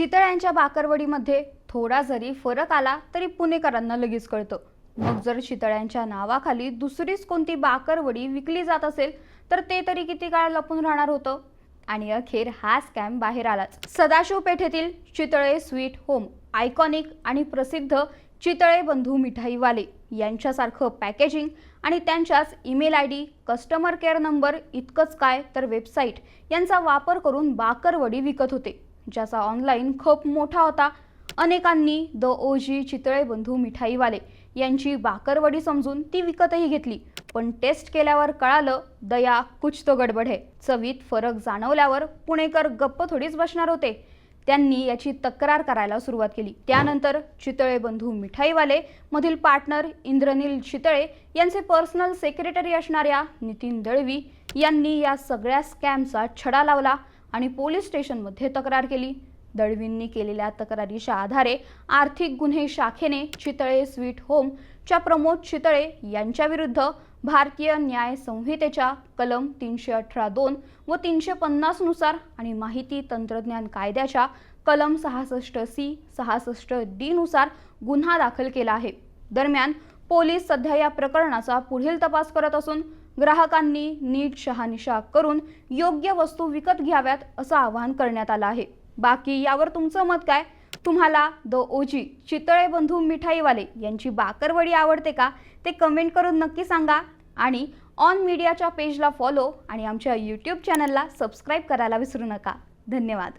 चितळ्यांच्या बाकरवडीमध्ये थोडा जरी फरक आला तरी पुणेकरांना लगेच कळतं. मग जर चितळ्यांच्या नावाखाली दुसरीच कोणती बाकरवडी विकली जात असेल तर ते तरी किती काळ लपून राहणार होतं? आणि अखेर हा स्कॅम बाहेर आलाच. सदाशिव पेठेतील चितळे स्वीट होम आयकॉनिक आणि प्रसिद्ध चितळे बंधू मिठाईवाले यांच्यासारखं पॅकेजिंग आणि त्यांच्याच email I D customer care number इतकंच काय तर वेबसाईट यांचा वापर करून बाकरवडी विकत होते. ज्याचा ऑनलाईन खप मोठा होता. अनेकांनी द ओजी चितळे बंधू मिठाईवाले यांची बाकरवडी समजून ती विकतही घेतली. पण टेस्ट केल्यावर कळालं दया कुछ तो गडबड आहे चवीत फरक जाणवल्यावर पुणेकर गप्प थोडीच बसणार होते. त्यांनी याची तक्रार करायला सुरुवात केली. त्यानंतर चितळे बंधू मिठाईवाले मधील पार्टनर इंद्रनील चितळे यांचे पर्सनल सेक्रेटरी असणाऱ्या नितीन दळवी यांनी या सगळ्या स्कॅमचा छडा लावला. आणि पोलीस स्टेशनमध्ये तक्रार केली. दळवींनी केलेल्या तक्रारीच्या आधारे आर्थिक गुन्हे शाखेने चितळे स्वीट होमच्या प्रमोद चितळे यांच्या विरुद्ध भारतीय न्याय संहितेच्या कलम तीनशे अठरा दोन व तीनशे पन्नासनुसार आणि माहिती तंत्रज्ञान कायद्याच्या कलम सहासष्ट सी सहासष्ट डीनुसार गुन्हा दाखल केला आहे. दरम्यान पोलीस सध्या या प्रकरणाचा पुढील तपास करत असून ग्राहकांनी नीट शहानिशा करून योग्य वस्तू विकत घ्याव्यात असं आवाहन करण्यात आलं आहे. बाकी यावर तुमचं मत काय? तुम्हाला द ओजी चितळे बंधू मिठाईवाले यांची बाकरवडी आवडते का? ते कमेंट करून नक्की सांगा. आणि ऑन मीडियाच्या पेजला फॉलो आणि आमच्या यूट्यूब चॅनलला सबस्क्राईब करायला विसरू नका. धन्यवाद.